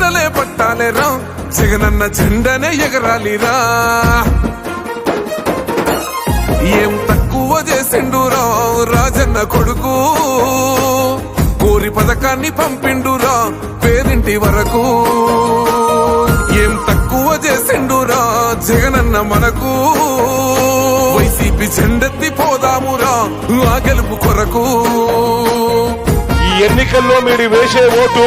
పట్టలే పట్టాలే రా. జగనన్న జెండనే ఎగరాలిరా. ఏం తక్కువ చేసిండు రాజన్న కొడుకు. కోరి పథకాన్ని పంపిండురా పేరింటి వరకు. ఏం తక్కువ చేసిండురా జగనన్న మనకు. వైసీపీ జెండెత్తి పోదామురా ఆ గెలుపు కొరకు. ఈ ఎన్నికల్లో మీరు వేసే ఓటు